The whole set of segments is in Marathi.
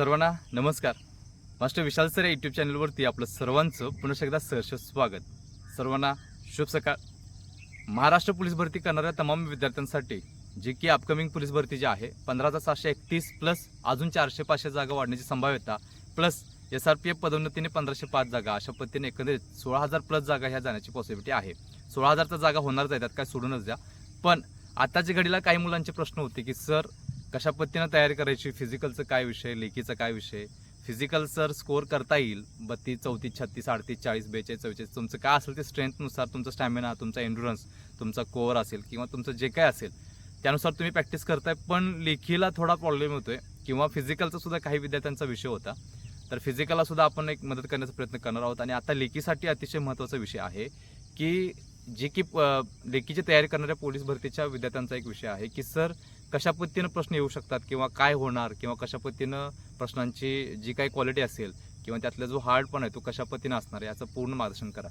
सर्वांना नमस्कार. मास्टर विशाल सर या यूट्यूब चॅनलवरती आपलं सर्वांचं पुन्हा एकदा सहर्ष स्वागत. सर्वांना शुभ सकाळ. महाराष्ट्र पोलीस भरती करणाऱ्या तमाम विद्यार्थ्यांसाठी जी की अपकमिंग पोलीस भरती जी आहे पंधरा हजार सातशे एकतीस प्लस अजून चारशे पाचशे जागा वाढण्याची संभाव्यता plus S R P F पदोन्नतीने पंधराशे पाच जागा अशा पद्धतीने एकंदरीत सोळा हजार प्लस जागा ह्या जाण्याची पॉसिबिलिटी आहे. सोळा हजारचा जागा होणारच आहे त्यात काय सोडूनच द्या. पण आताच्या घडीला काही मुलांचे प्रश्न होते की सर कशा पद्धतीनं तयारी करायची? फिजिकलचं काय विषय? लेखीचा काय विषय? फिजिकल सर स्कोअर करता येईल? बत्तीस चौतीस छत्तीस अडतीस चाळीस बेचाळीस चौचाळीस तुमचं काय असेल ते स्ट्रेंथनुसार तुमचा स्टॅमिना तुमचा एन्ड्युरन्स तुमचा कोअर असेल किंवा तुमचं जे काय असेल त्यानुसार तुम्ही प्रॅक्टिस करताय. पण लेखीला थोडा प्रॉब्लेम होतोय किंवा फिजिकलचा सुद्धा काही विद्यार्थ्यांचा विषय होता. तर फिजिकलला सुद्धा आपण एक मदत करण्याचा प्रयत्न करणार आहोत. आणि आता लेखीसाठी अतिशय महत्त्वाचा विषय आहे की जे की लेखीची तयारी करणाऱ्या पोलीस भरतीच्या विद्यार्थ्यांचा एक विषय आहे की सर कशा पद्धतीनं प्रश्न येऊ शकतात किंवा काय होणार किंवा कशा पद्धतीनं प्रश्नांची जी काही क्वालिटी असेल किंवा त्यातला जो हार्ड पण आहे तो कशा पद्धतीनं असणार याचं पूर्ण मार्गदर्शन करा.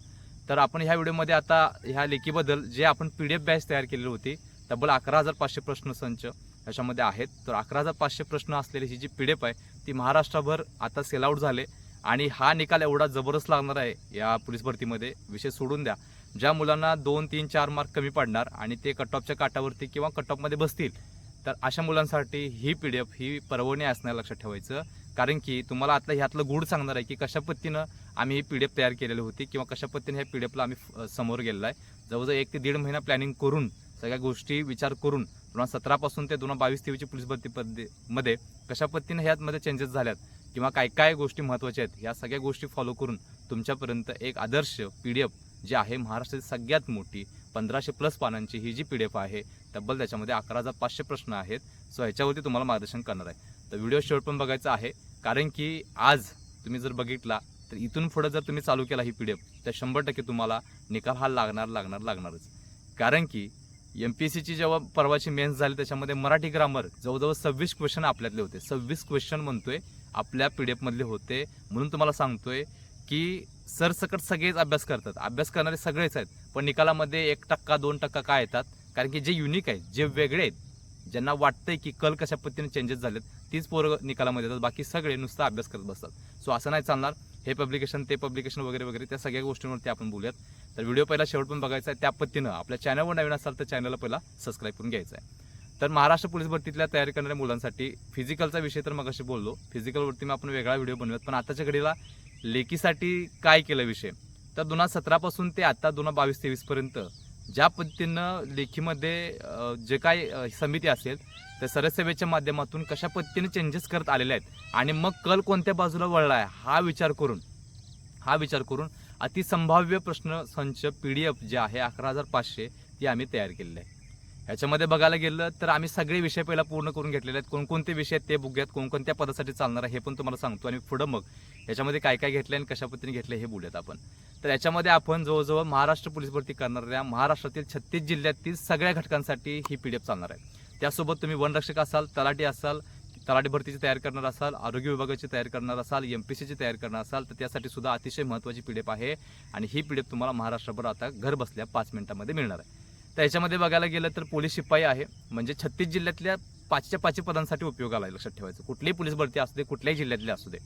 तर आपण ह्या व्हिडिओमध्ये आता ह्या लेखीबद्दल जे आपण पी डी एफ बॅच तयार केलेली होती तब्बल अकरा हजार पाचशे प्रश्न संच याच्यामध्ये आहेत. तर अकरा हजार पाचशे प्रश्न असलेली ही जी पी डी एफ आहे ती महाराष्ट्रभर आता सेल आउट झाले आणि हा निकाल एवढा जबरदस्त लागणार आहे या पोलीस भरतीमध्ये विषय सोडून द्या ज्या मुलांना दोन तीन चार मार्क कमी पडणार आणि ते कट ऑफच्या काटावरती किंवा कट ऑफमध्ये बसतील तर अशा मुलांसाठी ही पी डी एफ ही परवणी असणार लक्षात ठेवायचं. कारण की तुम्हाला आता ह्यातलं गुढ सांगणार आहे की कशा पद्धतीनं आम्ही ही पी डी एफ तयार केलेली होती किंवा कशा पद्धतीने ह्या पी डी एफला आम्ही समोर गेलेला आहे. जवळजवळ एक ते दीड महिना प्लॅनिंग करून सगळ्या गोष्टी विचार करून दोन हजार सतरापासून ते दोन हजार बावीस तेवीसची पोलीस भरती पद्धती मध्ये कशा पद्धतीने ह्यामध्ये चेंजेस झाल्यात किंवा काय काय गोष्टी महत्त्वाच्या आहेत या सगळ्या गोष्टी फॉलो करून तुमच्यापर्यंत एक आदर्श पी डी एफ जी आहे महाराष्ट्राची सगळ्यात मोठी पंधराशे प्लस पानांची ही जी पी डी एफ आहे तब्बल त्याच्यामध्ये अकरा हजार पाचशे प्रश्न आहेत. सो ह्याच्यावरती तुम्हाला मार्गदर्शन करणार आहे. तर व्हिडिओ शेवट पण बघायचा आहे. कारण की आज तुम्ही जर बघितला तर इथून पुढे जर तुम्ही चालू केला ही पी डी एफ तर शंभर टक्के तुम्हाला निकाल हा लागणार लागणार लागणारच. कारण की एम पी एस सीची जेव्हा परवाची मेन्स झाली त्याच्यामध्ये मराठी ग्रामर जवळजवळ सव्वीस क्वेश्चन आपल्यातले होते. सव्वीस क्वेश्चन म्हणतोय आपल्या पी डी एफमधले होते. म्हणून तुम्हाला सांगतोय की सरसकट सगळेच अभ्यास करतात. अभ्यास करणारे सगळेच आहेत. पण निकालामध्ये एक टक्का दोन टक्का काय येतात? कारण की जे युनिक आहेत जे वेगळे आहेत ज्यांना वाटतंय की कल कशा पद्धतीने चेंजेस झालेत तीच पोरं निकालामध्ये येतात. बाकी सगळे नुसता अभ्यास करत बसतात. सो असं नाही चालणार. हे पब्लिकेशन ते पब्लिकेशन वगैरे वगैरे त्या सगळ्या गोष्टींवरती आपण बोलूयात. तर व्हिडिओ पहिला शेवट पण बघायचा आहे. त्या पद्धतीनं आपल्या चॅनलवर नवीन असाल तर चॅनलला पहिला सबस्क्राईब करून घ्यायचं आहे. तर महाराष्ट्र पोलीस भरतीतल्या तयारी करणाऱ्या मुलांसाठी फिजिकलचा विषय तर मग अशी बोललो फिजिकलवरती मी आपण वेगळा व्हिडिओ बनवूयात. पण आताच्या घडीला लेखीसाठी काय केलं विषय? तर दोन हजार सतरापासून ते आता दोन हजार बावीस तेवीसपर्यंत ज्या पद्धतीनं लेखीमध्ये जे काय समिती असेल त्या सरसेवेच्या माध्यमातून कशा पद्धतीने चेंजेस करत आलेले आहेत आणि मग कल कोणत्या बाजूला वळला आहे हा विचार करून हा विचार करून अतिसंभाव्य प्रश्न संच पी डी एफ जे आहे अकरा हजार पाचशे ती आम्ही तयार केलेली आहे. ह्याच्यामध्ये बघायला गेलं तर आम्ही सगळे विषय पहिला पूर्ण करून घेतलेले आहेत. कोणकोणते विषय आहेत ते बघूयात कोणकोणत्या पदासाठी चालणार आहे हे पण तुम्हाला सांगतो. आणि पुढं मग याच्यामध्ये काय काय घेतलं आणि कशा पद्धतीने घेतलं हे बोलूयात आपण. तर याच्यामध्ये आपण जवळजवळ महाराष्ट्र पोलीस भरती करणाऱ्या महाराष्ट्रातील छत्तीस जिल्ह्यातील सगळ्या घटकांसाठी ही पी डी एफ चालणार आहे. त्यासोबत तुम्ही वनरक्षक असाल तलाठी असाल तलाठी भरतीची तयारी करणार असाल आरोग्य विभागाची तयारी करणार असाल एम पी सीची तयारी करणार असाल तर त्यासाठी सुद्धा अतिशय महत्त्वाची पी डी एफ आहे आणि ही पी डी एफ तुम्हाला महाराष्ट्रभर आता घर बसल्या पाच मिनिटामध्ये मिळणार आहे. तर याच्यामध्ये बघायला गेलं तर पोलीस शिपाई आहे म्हणजे छत्तीस जिल्ह्यातल्या पाचच्या पाचशे पदांसाठी उपयोगाला आहे लक्षात ठेवायचं. कुठलीही पोलीस भरती असू दे कुठल्याही जिल्ह्यातली असू दे.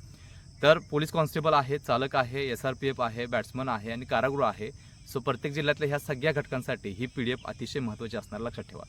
तर पोलीस कॉन्स्टेबल आहे चालक आहे एस आर पी एफ आहे बॅट्समन आहे आणि कारागृह आहे. सो प्रत्येक जिल्ह्यातल्या ह्या सगळ्या घटकांसाठी ही पी डी एफ अतिशय महत्त्वाची असणार लक्षात ठेवा.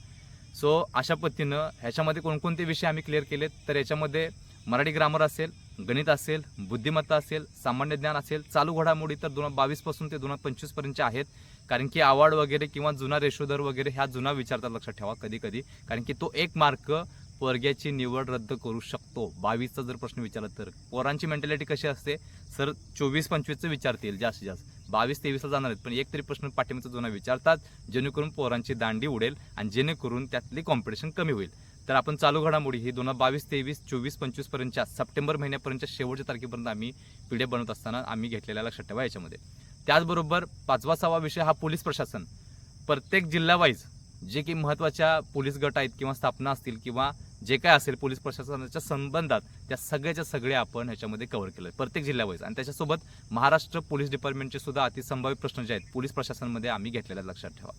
सो अशा पद्धतीनं ह्याच्यामध्ये कोणकोणते विषय आम्ही क्लिअर केलेत तर याच्यामध्ये मराठी ग्रामर असेल गणित असेल बुद्धिमत्ता असेल सामान्य ज्ञान असेल चालू घडामोडी तर दोन हजार बावीसपासून ते दोन हजार पंचवीसपर्यंतचे आहेत. कारण की अवॉर्ड वगैरे किंवा जुना रेशोदर वगैरे ह्या जुना विचारतात लक्षात ठेवा कधी कधी कारण की तो एक मार्क वर्ग्याची निवड रद्द करू शकतो. बावीसचा जर प्रश्न विचारला तर पोरांची मेंटॅलिटी कशी असते? सर चोवीस पंचवीसचं विचारतील जास्तीत जास्त. बावीस तेवीसला जाणार आहेत पण एक तरी प्रश्न पाठिंबाचा जुना विचारतात जेणेकरून पोरांची दांडी उडेल आणि जेणेकरून त्यातली कॉम्पिटिशन कमी होईल. तर आपण चालू घडामोडी ही दोन हजार बावीस तेवीस चोवीस पंचवीसपर्यंतच्या सप्टेंबर महिन्यापर्यंतच्या शेवटच्या तारखेपर्यंत आम्ही पी डी बनवत असताना आम्ही घेतलेल्या लक्षात ठेवा याच्यामध्ये. त्याचबरोबर पाचवा सहावा विषय हा पोलीस प्रशासन. प्रत्येक जिल्हावाईज जे की महत्त्वाच्या पोलीस गट आहेत किंवा स्थापना असतील किंवा जे काय असेल पोलीस प्रशासनाच्या संबंधात त्या सगळ्याच्या सगळे आपण ह्याच्यामध्ये कव्हर केलं प्रत्येक जिल्ह्यावाईज आणि त्याच्यासोबत महाराष्ट्र पोलीस डिपार्टमेंटचे सुद्धा अतिसंभाव्य प्रश्न जे आहेत पोलीस प्रशासनामध्ये आम्ही घेतलेल्या लक्षात ठेवा.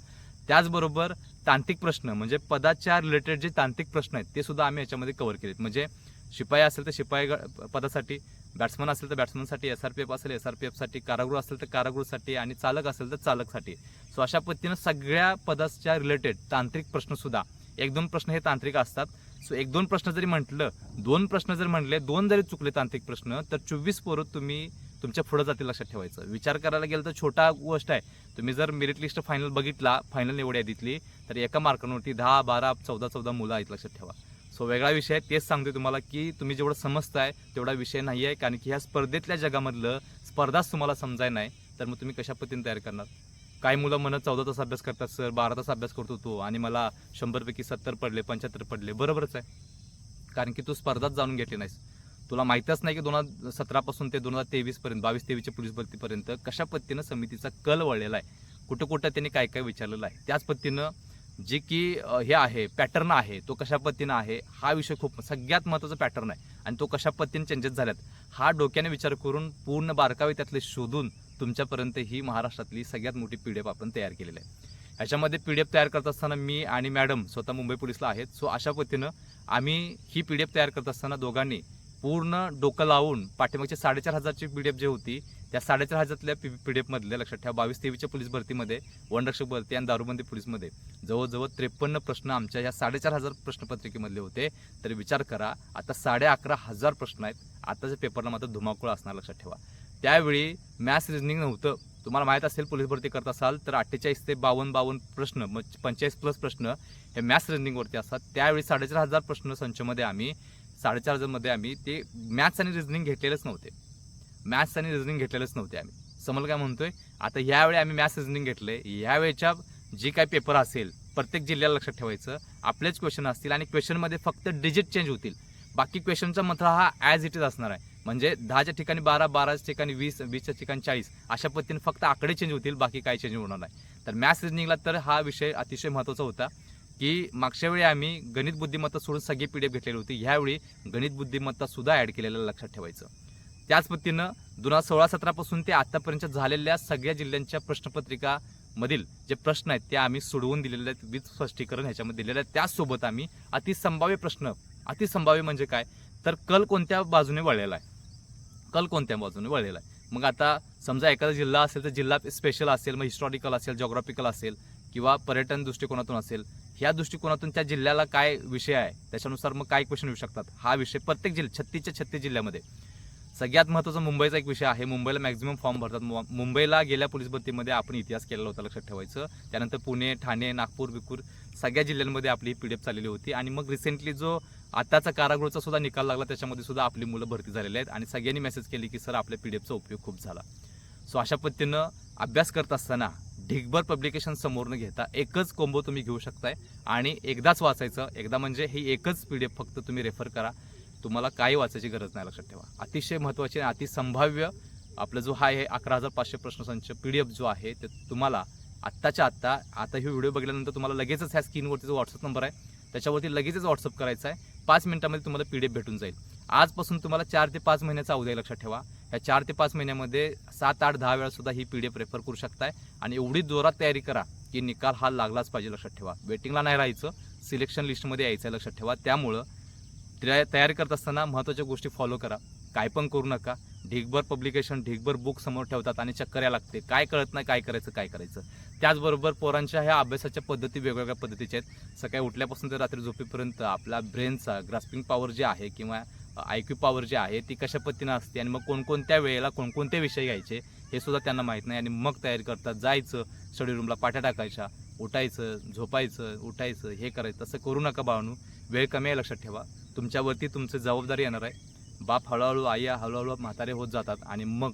त्याचबरोबर तांत्रिक प्रश्न म्हणजे पदाच्या रिलेटेड जे तांत्रिक प्रश्न आहेत ते सुद्धा आम्ही याच्यामध्ये कव्हर केलेत. म्हणजे शिपाई असेल तर शिपाई ग- पदासाठी बॅट्समन असेल तर बॅट्समनसाठी एस आर पी एफ असेल एस आर पी एफसाठी कारागृह असेल तर कारागृहसाठी आणि चालक असेल तर चालकसाठी. सो अशा पद्धतीनं सगळ्या पदाच्या रिलेटेड तांत्रिक प्रश्नसुद्धा एक दोन प्रश्न हे तांत्रिक असतात. सो एक दोन प्रश्न जरी म्हटलं दोन प्रश्न जर म्हटले दोन जरी चुकले तांत्रिक प्रश्न तर चोवीस पोरं तुम्ही तुमच्यापुढे जातील लक्षात ठेवायचं. विचार करायला गेलं तर छोटा गोष्ट आहे. तुम्ही जर मेरिट लिस्ट फायनल बघितला फायनल निवड यादीतली तर एका मार्कांवरती दहा बारा चौदा चौदा मुलं आहेत लक्षात ठेवा. सो वेगळा विषय आहे तेच सांगतोय तुम्हाला की तुम्ही जेवढं समजताय तेवढा विषय नाही आहे कारण की ह्या स्पर्धेतल्या जगामधलं स्पर्धाच तुम्हाला समजाय नाही. तर मग तुम्ही कशा पद्धतीने तयार करणार? काही मुलं म्हणत चौदा तास अभ्यास करतात सर बारा तास अभ्यास करतो तो आणि मला शंभरपैकी सत्तर पडले पंच्याहत्तर पडले. बरोबरच आहे. कारण की तू स्पर्धाच जाणून घेतली नाहीस. तुला माहीतच नाही की दोन हजार सतरापासून ते दोन हजार तेवीसपर्यंत बावीस तेवीसच्या पोलीस भरतीपर्यंत कशा पद्धतीनं समितीचा कल वळलेला आहे. कुठं कुठं त्यांनी काय काय विचारलेलं आहे. त्याच पद्धतीनं जे की हे आहे पॅटर्न आहे तो कशा पद्धतीनं आहे हा विषय खूप सगळ्यात महत्त्वाचा पॅटर्न आहे. आणि तो कशा पद्धतीने चेंजेस झाल्यात हा डोक्याने विचार करून पूर्ण बारकावे त्यातले शोधून तुमच्यापर्यंत ही महाराष्ट्रातली सगळ्यात मोठी पी डी एफ आपण तयार केलेली आहे. ह्याच्यामध्ये पी डी एफ तयार करत असताना मी आणि मॅडम स्वतः मुंबई पोलिसला आहेत. सो अशा पद्धतीनं आम्ही ही पी डी एफ तयार करत असताना दोघांनी पूर्ण डोकं लावून पाठीमागची साडेचार हजारची पी डी एफ जी होती त्या साडेचार हजारातल्या पी पी डी एफमधल्या लक्षात ठेवा. बावीस तेवीसच्या पोलीस भरतीमध्ये वनरक्षक भरती आणि दारूबंदी पोलीसमध्ये जवळजवळ त्रेपन्न प्रश्न आमच्या या साडेचार हजार प्रश्नपत्रिकेमधले होते. तर विचार करा आता साडे अकरा हजार प्रश्न आहेत. आताच्या पेपरला मात्र धुमाकूळ असणार लक्षात ठेवा. त्यावेळी मॅथ्स रिजनिंग नव्हतं. तुम्हाला माहीत असेल पोलीस भरती करत असाल तर अठ्ठेचाळीस ते बावन्न बावन्न प्रश्न मग पंचेचाळीस प्लस प्रश्न हे मॅथ्स रिजनिंगवरती असतात. त्यावेळी साडेचार हजार प्रश्न संचमध्ये आम्ही साडेचार हजारमध्ये आम्ही ते मॅथ्स आणि रिजनिंग घेतलेलेच नव्हते. मॅथ्स आणि रिजनिंग घेतलेलेच नव्हते आम्ही. समल काय म्हणतोय? आता यावेळी आम्ही मॅथ्स रजनिंग घेतलं. आहे यावेळेच्या जे काय पेपर असेल प्रत्येक जिल्ह्याला लक्षात ठेवायचं आपलेच क्वेश्चन असतील आणि क्वेश्चनमध्ये फक्त डिजिट चेंज होतील. बाकी क्वेश्चनचा मथळा हा ॲज इट इज असणार आहे. म्हणजे दहाच्या ठिकाणी बारा बाराच्या ठिकाणी वीस वीसच्या ठिकाणी चाळीस. अशा पद्धतीने फक्त आकडे चेंज होतील बाकी काही चेंज होणार नाही. तर मॅथ्स रिजनिंगला तर हा विषय अतिशय महत्त्वाचा होता की मागच्या वेळी आम्ही गणित बुद्धिमत्ता सोडून सगळी पी डी एफ घेतलेली होती. ह्यावेळी गणित बुद्धिमत्ता सुद्धा ॲड केलेलं लक्षात ठेवायचं. त्याच पद्धतीनं दोन हजार सोळा सतरापासून ते आत्तापर्यंत झालेल्या सगळ्या जिल्ह्यांच्या प्रश्नपत्रिका मधील जे प्रश्न आहेत ते आम्ही सोडवून दिलेले आहेत विथ स्पष्टीकरण ह्याच्यामध्ये दिलेलं आहे. त्याचसोबत आम्ही अतिसंभाव्य प्रश्न अतिसंभाव्य म्हणजे काय? तर कल कोणत्या बाजूने वळलेला आहे? कल कोणत्या बाजूने वळलेला आहे? मग आता समजा एखादा जिल्हा असेल तर जिल्हा स्पेशल असेल मग हिस्टॉरिकल असेल जॉग्राफिकल असेल किंवा पर्यटन दृष्टिकोनातून असेल ह्या दृष्टिकोनातून त्या जिल्ह्याला काय विषय आहे? त्याच्यानुसार मग काय क्वेश्चन येऊ शकतात? हा विषय प्रत्येक जिल्हा छत्तीसच्या छत्तीस जिल्ह्यामध्ये. सगळ्यात महत्त्वाचा मुंबईचा एक विषय आहे. मुंबईला मॅक्झिमम फॉर्म भरतात. मुंबईला गेल्या पोलीस भरतीमध्ये आपण इतिहास केलेला होता लक्षात ठेवायचं. त्यानंतर पुणे ठाणे नागपूर बिकूर सगळ्या जिल्ह्यांमध्ये आपली पी डी एफ चाललेली होती. आणि मग रिसेंटली जो आताचा कारागृहाचा सुद्धा निकाल लागला त्याच्यामध्ये सुद्धा आपली मुलं भरती झालेली आहेत. आणि सगळ्यांनी मेसेज केली की सर आपल्या पी डी एफचा उपयोग खूप झाला. सो अशा पद्धतीनं अभ्यास करत असताना ढिगभर पब्लिकेशन समोरनं घेता एकच कोंबो तुम्ही घेऊ शकताय. आणि एकदाच वाचायचं. एकदा म्हणजे ही एकच पी डी एफ फक्त तुम्ही रेफर करा. तुम्हाला काही वाचायची गरज नाही लक्षात ठेवा. अतिशय महत्त्वाची आणि अतिसंभाव्य आपला जो हा आहे अकरा हजार पाचशे प्रश्नसंच पी डी एफ जो आहे ते तुम्हाला आत्ताच्या आत्ता आता ही व्हिडिओ बघितल्यानंतर तुम्हाला लगेचच ह्या स्क्रीनवरती जो व्हॉट्सअप नंबर आहे त्याच्यावरती लगेचच व्हॉट्सअप करायचा आहे. पाच मिनिटामध्ये तुम्हाला पी डी एफ भेटून जाईल. आजपासून तुम्हाला चार ते पाच महिन्याचा अवधी लक्षात ठेवा. ह्या चार ते पाच महिन्यामध्ये सात आठ दहा वेळासुद्धा ही पी डी एफ रेफर करू शकताय आणि एवढी जोरात तयारी करा की निकाल हा लागलाच पाहिजे लक्षात ठेवा. वेटिंगला नाही राहायचं. सिलेक्शन लिस्टमध्ये यायचं आहे लक्षात ठेवा. त्यामुळं तयारी करत असताना महत्त्वाच्या गोष्टी फॉलो करा. काय पण करू नका. ढिगभर पब्लिकेशन ढिगभर बुक समोर ठेवतात आणि चक्कर या लागते. काय कळत नाही काय करायचं काय करायचं. त्याचबरोबर पोरांच्या ह्या अभ्यासाच्या पद्धती वेगवेगळ्या पद्धतीच्या आहेत. सकाळी उठल्यापासून ते रात्री झोपेपर्यंत आपला ब्रेनचा ग्रास्पिंग पॉवर जे आहे किंवा आय क्यू पॉवर जी आहे ती कशा पद्धतीनं असते आणि मग कोणकोणत्या वेळेला कोणकोणते विषय घ्यायचे हे सुद्धा त्यांना माहीत नाही आणि मग तयारी करतात. जायचं स्टडी रूमला पाट्या टाकायच्या उठायचं झोपायचं उठायचं हे करायचं. तसं करू नका बाळणू वेळ कमी आहे लक्षात ठेवा. तुमच्यावरती तुमची जबाबदारी येणार आहे. बाप हळूहळू आई हळूहळू म्हातारे होत जातात आणि मग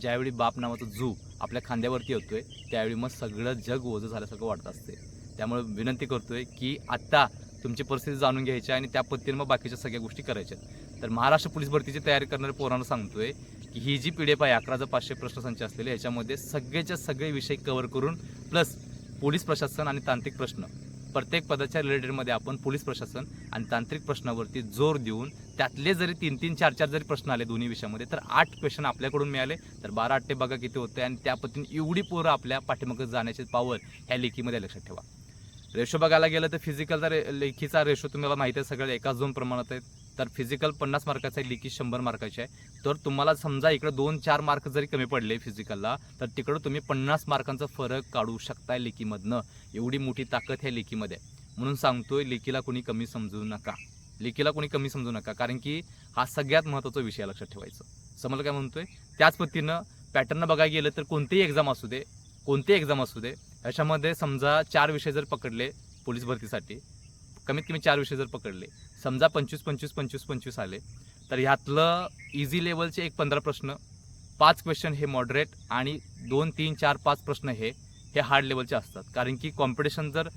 ज्यावेळी बाप नावाचं जू आपल्या खांद्यावरती येतोय त्यावेळी मग सगळं जग ओझं झाल्यासारखं वाटत असते. त्यामुळे विनंती करतो आहे की आत्ता तुमची परिस्थिती जाणून घ्यायची आहे आणि त्या पद्धतीने मग बाकीच्या सगळ्या गोष्टी करायच्या. तर महाराष्ट्र पोलीस भरतीची तयारी करणाऱ्या पोरांना सांगतोय की ही जी पी डी एफ आहे अकराचा पाचशे प्रश्नसंच असलेले याच्यामध्ये सगळेच्या सगळे विषय कव्हर करून प्लस पोलीस प्रशासन आणि तांत्रिक प्रश्न. प्रत्येक पदाच्या रिलेटेडमध्ये आपण पोलीस प्रशासन आणि तांत्रिक प्रश्नावरती जोर देऊन त्यातले जरी तीन तीन चार चार जरी प्रश्न आले दोन्ही विषयामध्ये तर आठ क्वेश्चन आपल्याकडून मिळाले. तर बारा आठ ते बघा किती होते आणि त्या पद्धतीने एवढी पोरं आपल्या पाठीमागं जाण्याची पावर ह्या लेखीमध्ये लक्षात ठेवा. रेशो बघायला गेलं तर फिजिकलचा रे लेखीचा रेशो तुम्हाला माहिती आहे सगळं एकाच दोन प्रमाणात आहेत. तर फिजिकल पन्नास मार्काचा आहे लिखित शंभर मार्काची आहे. तर तुम्हाला समजा इकडं दोन चार मार्क जरी कमी पडले फिजिकलला तर तिकडं तुम्ही पन्नास मार्कांचा फरक काढू शकताय लेखीमधनं एवढी मोठी ताकद ह्या लेखीमध्ये आहे. म्हणून सांगतोय लेखीला कोणी कमी समजू नका. लेखीला कोणी कमी समजू नका कारण की हा सगळ्यात महत्त्वाचा विषय लक्षात ठेवायचं. समजलं काय म्हणतोय? त्याच पद्धतीनं पॅटर्न बघायला गेलं तर कोणतेही एक्झाम असू दे कोणतेही एक्झाम असू दे याच्यामध्ये समजा चार विषय जर पकडले पोलीस भरतीसाठी कमीत कमी चार विषय जर पकडले समजा पंचवीस पंचवीस पंचवीस पंचवीस आले तर ह्यातलं इझी लेवलचे एक पंधरा प्रश्न पाच क्वेश्चन हे मॉडरेट आणि दोन तीन चार पाच प्रश्न हे हे हार्ड लेवलचे असतात. कारण की कॉम्पिटिशन जर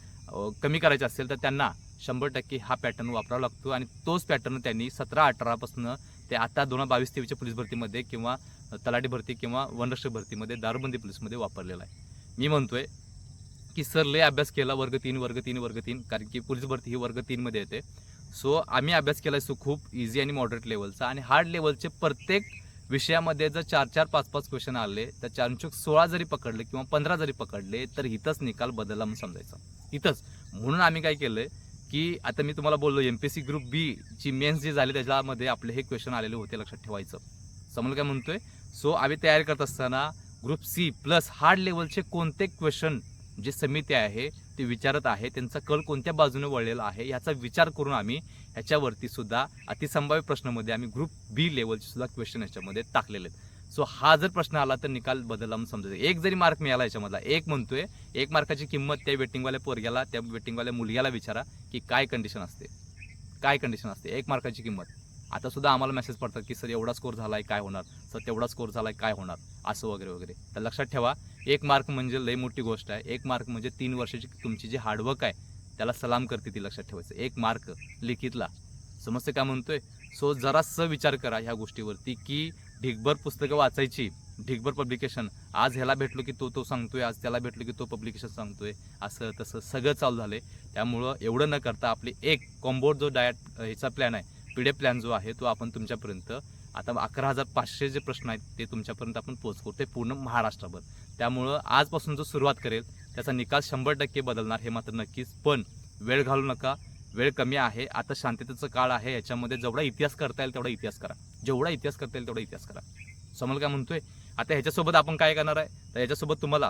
कमी करायचे असेल तर त्यांना शंभर टक्के हा पॅटर्न वापरावा लागतो आणि तोच पॅटर्न त्यांनी सतरा अठरापासून ते आता दोन हजार बावीस तेवीसच्या पोलीस भरतीमध्ये किंवा तलाठी भरती किंवा वनरक्षक भरतीमध्ये दारूबंदी पोलीसमध्ये वापरलेला आहे. मी म्हणतोय की सर लय अभ्यास केला वर्ग तीन वर्ग तीन वर्ग तीन कारण की पोलीस भरती ही वर्ग तीनमध्ये येते. सो आम्ही अभ्यास केला सो खूप इझी आणि मॉडरेट लेवलचा आणि हार्ड लेवलचे प्रत्येक विषयामध्ये जर चार चार पाच पाच क्वेश्चन आले तर चारचूक सोळा जरी पकडले किंवा पंधरा जरी पकडले तर इथंच निकाल बदलला म्हणून समजायचा. इथंच. म्हणून आम्ही काय केलं की आता मी तुम्हाला बोललो M P S C group B ची मेन्स जे झाली त्याच्यामध्ये आपले हे क्वेश्चन आलेले होते लक्षात ठेवायचं. समजलं काय म्हणतोय? सो आम्ही तयारी करत असताना ग्रुप सी प्लस हार्ड लेवलचे कोणते क्वेश्चन जे समिती आहे ते विचारत आहे त्यांचा कल कोणत्या बाजूने वळलेला आहे याचा विचार करून आम्ही ह्याच्यावरती सुद्धा अतिसंभाव्य प्रश्नामध्ये आम्ही ग्रुप बी लेवलचे सुद्धा क्वेश्चन ह्याच्यामध्ये टाकलेले आहेत. सो हा जर प्रश्न आला तर निकाल बदलला म्हणून समजायचं एक जरी मार्क मिळाला याच्यामधला एक म्हणतोय एक मार्काची किंमत त्या वेटिंगवाल्या पोरग्याला त्या वेटिंगवाल्या मुलग्याला विचारा की काय कंडिशन असते. काय कंडिशन असते? एक मार्काची किंमत. आता सुद्धा आम्हाला मेसेज पडतात की सर एवढा स्कोर झाला आहे काय होणार? सर तेवढा स्कोर आहे काय होणार? असं वगैरे वगैरे. तर लक्षात ठेवा एक मार्क म्हणजे लई मोठी गोष्ट आहे. एक मार्क म्हणजे तीन वर्षाची तुमची जी हार्डवर्क आहे त्याला सलाम करते ती लक्षात ठेवायचं. एक मार्क लिखितला. समजते काय म्हणतोय? सो जरासं विचार करा ह्या गोष्टीवरती की ढिगभर पुस्तकं वाचायची ढिगभर पब्लिकेशन आज ह्याला भेटलो की तो तो सांगतोय आज त्याला भेटलो की तो पब्लिकेशन सांगतोय. असं तसं सगळं चालू झालं आहे त्यामुळं एवढं न करता आपली एक कॉम्बोट जो डायट ह्याचा प्लॅन आहे पी प्लॅन जो आहे तो आपण तुमच्यापर्यंत आता अकरा हजार पाचशे जे प्रश्न आहेत ते तुमच्यापर्यंत आपण पोच ते पूर्ण महाराष्ट्रभर. त्यामुळं आजपासून जो सुरुवात करेल त्याचा निकाल शंभर टक्के बदलणार हे मात्र नक्कीच. पण वेळ घालू नका. वेळ कमी आहे. आता शांततेचं काळ आहे. याच्यामध्ये जेवढा इतिहास करता येईल तेवढा इतिहास करा. जेवढा इतिहास करता येईल तेवढा इतिहास करा. समोर काय म्हणतोय? आता ह्याच्यासोबत आपण काय करणार आहे? तर ह्याच्यासोबत तुम्हाला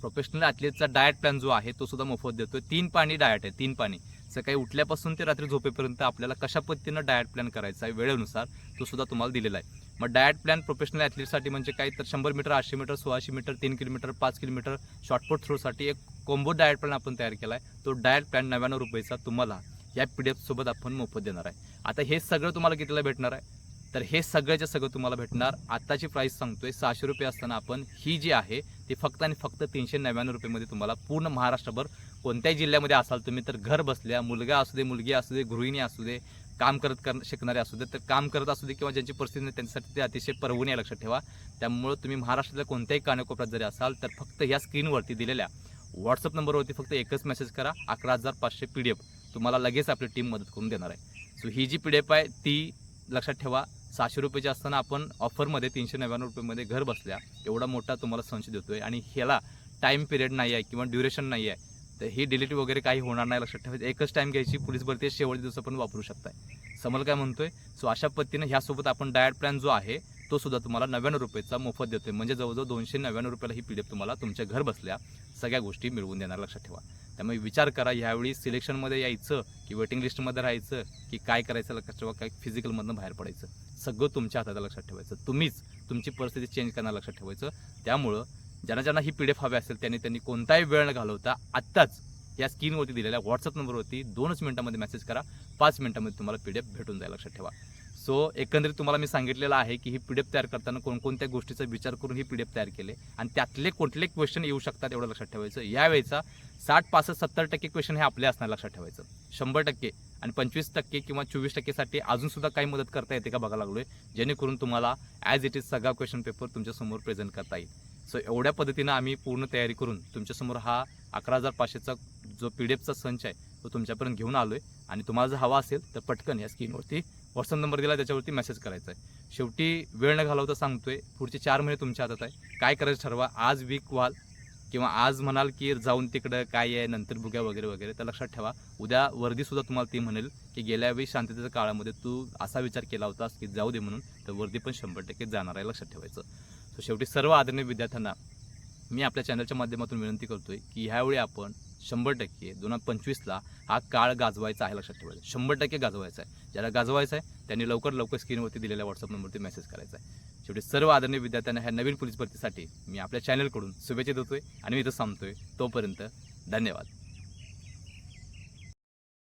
प्रोफेशनल ॲथलीटचा डाएट प्लॅन जो आहे तो सुद्धा मोफत देतोय. तीन पाणी डायट आहे. तीन पाणी. सकाळी उठल्यापासून ते रात्री झोपेपर्यंत आपल्याला कशा पद्धतीनं डाएट प्लॅन करायचा आहे वेळेनुसार तो सुद्धा तुम्हाला दिलेला आहे. मग डाएट प्लॅन प्रोफेशनल ॲथलीटसाठी म्हणजे काय तर शंभर मीटर आठशे मीटर सोळाशे मीटर तीन किलोमीटर पाच किलोमीटर शॉर्टपुट थ्रोसाठी एक कोंबो डायट प्लॅन आपण तयार केला आहे तो डाएट प्लॅन नव्याण्णव रुपयेचा तुम्हाला या पी डी एफसोबत आपण मोफत देणार आहे. आता हे सगळं तुम्हाला कितीला भेटणार आहे? तर हे सगळ्याच्या सगळं तुम्हाला भेटणार. आत्ताची प्राईस सांगतोय सहाशे रुपये असताना आपण ही जी आहे ती फक्त आणि फक्त तीनशे नव्याण्णव रुपयेमध्ये तुम्हाला पूर्ण महाराष्ट्रभर कोणत्याही जिल्ह्यामध्ये असाल तुम्ही तर घर बसल्या मुलगा असू दे मुलगी असू दे गृहिणी असू दे काम करत कर शिकणारे असू दे तर काम करत असू दे किंवा ज्यांची परिस्थिती नाही त्यांच्यासाठी ते अतिशय परवणी आहे लक्षात ठेवा. त्यामुळं तुम्ही महाराष्ट्रातल्या कोणत्याही कानाकोपऱ्यात जरी असाल तर फक्त ह्या स्क्रीनवरती दिलेल्या व्हॉट्सअप नंबरवरती फक्त एकच मेसेज करा अकरा हजार पाचशे पी डी एफ तुम्हाला लगेच आपली टीम मदत करून देणार आहे. सो ही जी पी डी एफ आहे ती लक्षात ठेवा. सहाशे रुपयाची असताना आपण ऑफरमध्ये तीनशे नव्याण्णव रुपयेमध्ये घर बसल्या एवढा मोठा तुम्हाला संच आहे आणि ह्याला टाईम पिरियड नाही आहे किंवा ड्युरेशन नाही आहे तर ही डिलीट वगैरे काही होणार नाही लक्षात ठेवायचं. एकच टाईम घ्यायची पोलीस भरती शेवटच्या दिवस पण वापरू शकताय. समोर काय म्हणतोय सो अशा पद्धतीने ह्यासोबत आपण डायट प्लॅन जो आहे तो सुद्धा तुम्हाला नव्याण्णव रुपयेचा मोफत देतोय. म्हणजे जवळजवळ दोनशे नव्याण्णव रुपयाला ही पी डी एफ तुम्हाला तुमच्या घर बसल्या सगळ्या गोष्टी मिळवून देणार लक्षात ठेवा. त्यामुळे विचार करा ह्यावेळी सिलेक्शनमध्ये यायचं की वेटिंग लिस्टमध्ये राहायचं की काय करायचं लक्षात ठेवा काय फिजिकलमधनं बाहेर पडायचं. सगळं तुमच्या हातात लक्षात ठेवायचं. तुम्हीच तुमची परिस्थिती चेंज करणार लक्षात ठेवायचं. त्यामुळं ज्यांना ज्यांना ही पी डी एफ हवी असेल त्यांनी त्यांनी कोणताही वेळ न घालवता आत्ताच या स्क्रीनवरती दिलेल्या व्हॉट्सअप नंबरवरती दोनच मिनिटामध्ये मेसेज करा. पाच मिनिटामध्ये तुम्हाला पी डी एफ भेटून जाईल लक्षात ठेवा. सो एकंदरीत तुम्हाला मी सांगितलेलं आहे की ही पी डी एफ तयार करताना कोणकोणत्या गोष्टीचा विचार करून ही पी डी एफ तयार केले आणि त्यातले कुठले क्वेश्चन येऊ शकतात एवढं लक्षात ठेवायचं. यावेळेचा साठ पासष्ट सत्तर टक्के क्वेश्चन हे आपले असणार लक्षात ठेवायचं. शंभर टक्के आणि पंचवीस टक्के किंवा चोवीस टक्केसाठी अजूनसुद्धा काही मदत करता येते का बघायला आहे जेणेकरून तुम्हाला ॲज इट इज सगळा क्वेश्चन पेपर तुमच्यासमोर प्रेझेंट करता येईल. सो एवढ्या पद्धतीनं आम्ही पूर्ण तयारी करून तुमच्यासमोर हा अकरा हजार पाचशेचा जो पी डी एफचा संच आहे तो तुमच्यापर्यंत घेऊन आलो आहे आणि तुम्हाला जर हवा असेल तर पटकन या स्क्रीनवरती व्हॉट्सअप नंबर दिला त्याच्यावरती मेसेज करायचा आहे. शेवटी वेळ न घालवता सांगतोय पुढचे चार महिने तुमच्या हातात आहे. काय करायचं ठरवा आज वीक व्हाल किंवा आज म्हणाल की जाऊन तिकडं काय आहे नंतर बघूया वगैरे वगैरे तर लक्षात ठेवा. उद्या वर्दीसुद्धा तुम्हाला ती म्हणेल की गेल्या वेळी शांततेच्या काळामध्ये तू असा विचार केला होतास की जाऊ दे म्हणून तर वर्दी पण शंभर टक्के जाणार आहे लक्षात ठेवायचं. सो शेवटी सर्व आदरणीय विद्यार्थ्यांना मी आपल्या चॅनलच्या माध्यमातून विनंती करतोय की ह्यावेळी आपण शंभर टक्के दोन हजार पंचवीसला हा काळ गाजवायचा आहे लक्षात ठेवायचं. शंभर टक्के गाजवायचा आहे. ज्याला गाजवायचा आहे त्यांनी लवकर लवकर स्क्रीनवरती दिलेल्या व्हॉट्सअप नंबरवरती मेसेज करायचा आहे. शेवटी सर्व आदरणीय विद्यार्थ्यांना ह्या नवीन पोलीस भरतीसाठी मी आपल्या चॅनलकडून शुभेच्छा देतोय आणि मी इथं आहे तोपर्यंत धन्यवाद.